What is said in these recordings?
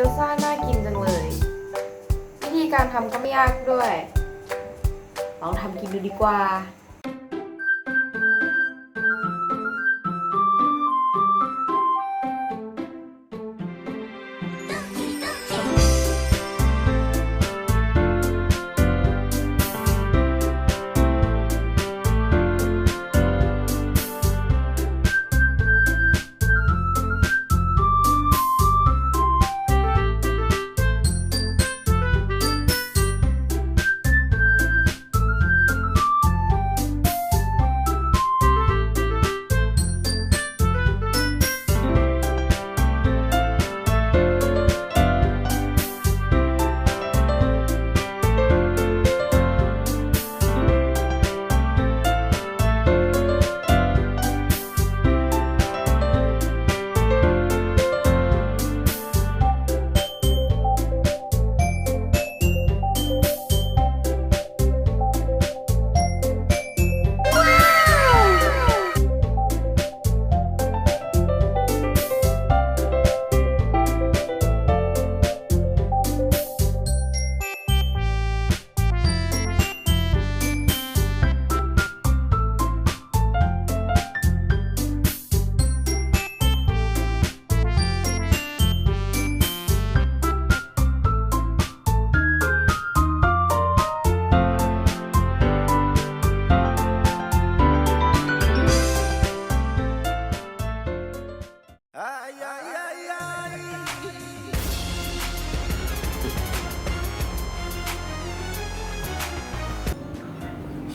กี๊ยวซ่าน่ากินจังเลย วิธีการทำก็ไม่ยากด้วย ลองทำกินดูดีกว่า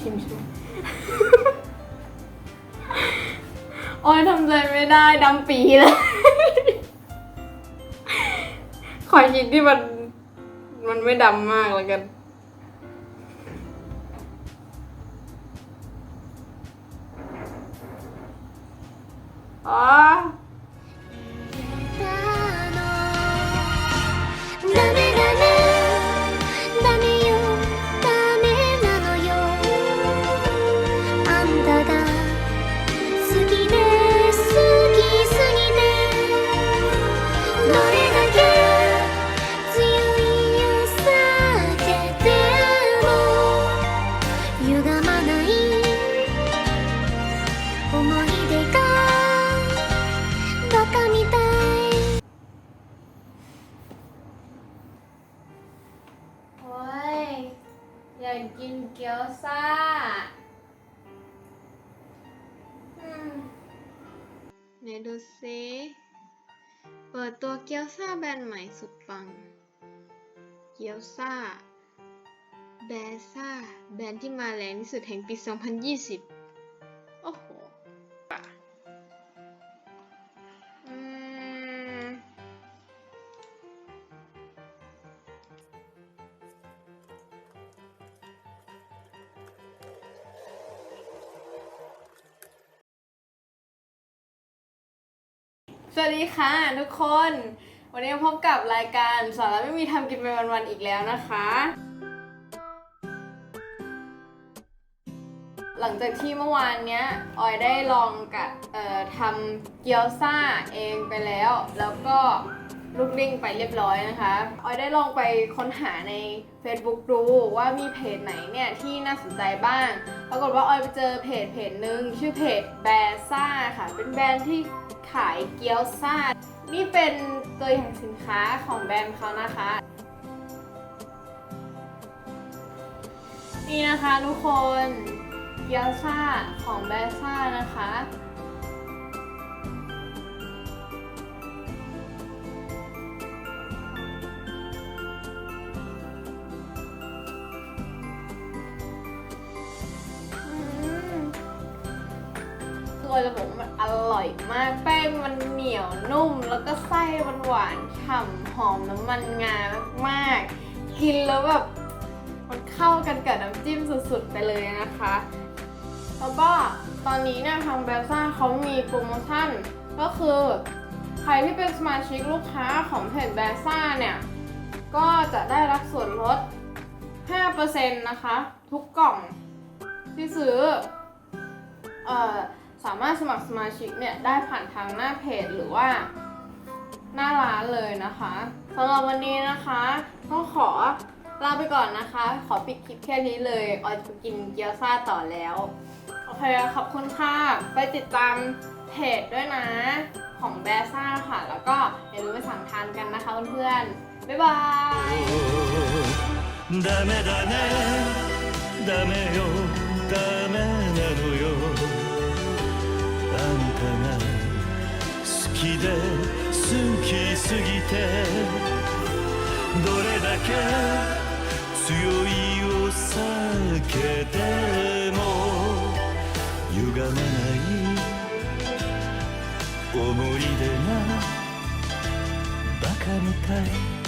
ชิมชิมโอ้ยทำใจไม่ได้ดำปีเลย ขอคิดที่มัน มันไม่ดำมากแล้วกัน อ๋อ นดูซิเปิดตัวเกี๊ยวซ่าแบรนด์ใหม่สุดปัง เกี๊ยวซ่า แบซ่า แบรนด์ที่มาแรงที่สุดแห่งปี 2020 สวัสดีค่ะทุกคน วันนี้พบกับรายการสาระไม่มีทำกินไปวันๆอีกแล้วนะคะ หลังจากที่เมื่อวานเนี้ยออยได้ลองกับเอ่อทำเกี๊ยวซ่าเองไปแล้ว แล้วก็ลูกลิงไปเรียบร้อยนะคะออยได้ลองไปค้นหาใน Facebook ดูว่ามีเพจไหนเนี่ยที่น่าสนใจบ้าง ปรากฏว่าออยไปเจอเพจเพจหนึ่งชื่อเพจแบรซ่าค่ะ เป็นแบรนด์ที่ ขายเกี๊ยวซ่า นี่เป็นตัวอย่างสินค้าของแบรนด์เขานะคะ นี่นะคะทุกคน เกี๊ยวซ่าของแบรนด์ซ่านะคะ คือจะบอกว่ามันอร่อยมาก แป้งมันเหนียวนุ่ม แล้วก็ไส้มันหวานฉ่ำหอมน้ำมันงามากๆ กินแล้วแบบมันเข้ากันกับน้ำจิ้มสุดๆไปเลยนะคะ แล้วก็ตอนนี้เนี่ยทางแบรซ่าเขามีโปรโมชั่นก็คือใครที่เป็นสมาชิกลูกค้าของเพจแบรซ่าเนี่ย ก็จะได้รับส่วนลด 5%นะคะ ทุกกล่องที่ซื้อ เอ่อ สามารถสมัครสมาชิกเนี่ยได้ผ่านทางหน้าเพจหรือว่าหน้าร้านเลยนะคะสำหรับวันนี้นะคะต้องขอ ลาไปก่อนนะคะ ขอปิดคลิปแค่นี้เลยออยจะไปกินเกี๊ยวซ่าต่อแล้ว โอเค ขอบคุณค่ะ ไปติดตามเพจด้วยนะ ของแบซ่าค่ะ แล้วก็อย่าลืมไปสั่งทานกันนะคะเพื่อนๆ บ๊ายบาย ダメだねダメよダメなのよあんた が好きで好きすぎてどれだけ強いお酒でも歪まない思い出がバカみたい。